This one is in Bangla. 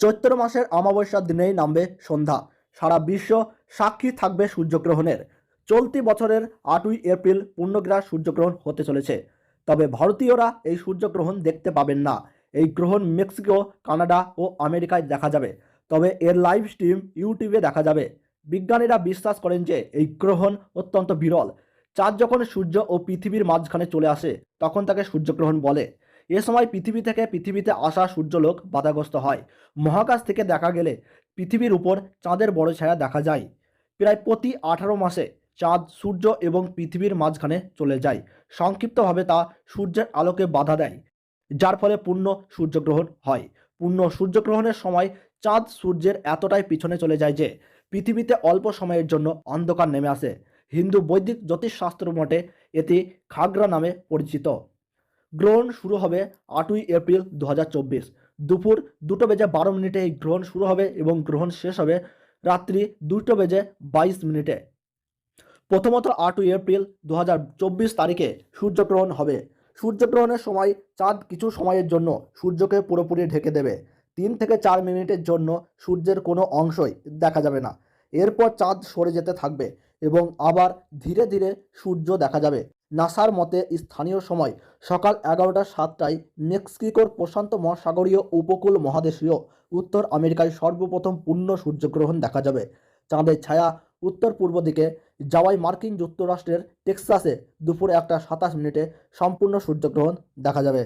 চৈত্র মাসের অমাবস্যার দিনেই নামবে সন্ধ্যা। সারা বিশ্ব সাক্ষী থাকবে সূর্যগ্রহণের। চলতি বছরের আটই এপ্রিল পূর্ণগ্রাস সূর্যগ্রহণ হতে চলেছে। তবে ভারতীয়রা এই সূর্যগ্রহণ দেখতে পাবেন না। এই গ্রহণ মেক্সিকো, কানাডা ও আমেরিকায় দেখা যাবে। তবে এর লাইভ স্ট্রিম ইউটিউবে দেখা যাবে। বিজ্ঞানীরা বিশ্বাস করেন যে এই গ্রহণ অত্যন্ত বিরল। চাঁদ যখন সূর্য ও পৃথিবীর মাঝখানে চলে আসে, তখন তাকে সূর্যগ্রহণ বলে। এ সময় পৃথিবী থেকে পৃথিবীতে আসা সূর্যলোক বাধাগ্রস্ত হয়। মহাকাশ থেকে দেখা গেলে পৃথিবীর উপর চাঁদের বড় ছায়া দেখা যায়। প্রায় প্রতি আঠারো মাসে চাঁদ, সূর্য এবং পৃথিবীর মাঝখানে চলে যায়। সংক্ষিপ্তভাবে তা সূর্যের আলোকে বাধা দেয়, যার ফলে পূর্ণ সূর্যগ্রহণ হয়। পূর্ণ সূর্যগ্রহণের সময় চাঁদ সূর্যের এতটাই পিছনে চলে যায় যে পৃথিবীতে অল্প সময়ের জন্য অন্ধকার নেমে আসে। হিন্দু বৈদিক জ্যোতিষশাস্ত্র মতে এটি খাগড়া নামে পরিচিত। গ্রহণ শুরু হবে আটই এপ্রিল দু হাজার চব্বিশ। দুপুর দুটো বেজে বারো মিনিটে এই গ্রহণ শুরু হবে এবং গ্রহণ শেষ হবে রাত্রি দুটো বেজে বাইশ মিনিটে। প্রথমত আটই এপ্রিল দু হাজার চব্বিশ তারিখে সূর্যগ্রহণ হবে। সূর্যগ্রহণের সময় চাঁদ কিছু সময়ের জন্য সূর্যকে পুরোপুরি ঢেকে দেবে। তিন থেকে চার মিনিটের জন্য সূর্যের কোনো অংশই দেখা যাবে না। এরপর চাঁদ সরে যেতে থাকবে এবং আবার ধীরে ধীরে সূর্য দেখা যাবে। নাসার মতে স্থানীয় সময় সকাল এগারোটা সাতটায় মেক্সিকোর প্রশান্ত মহাসাগরীয় উপকূল মহাদেশীয় উত্তর আমেরিকায় সর্বপ্রথম পূর্ণ সূর্যগ্রহণ দেখা যাবে। চাঁদের ছায়া উত্তর পূর্ব দিকে যাওয়াই মার্কিন যুক্তরাষ্ট্রের টেক্সাসে দুপুর একটা সাতাশ মিনিটে সম্পূর্ণ সূর্যগ্রহণ দেখা যাবে।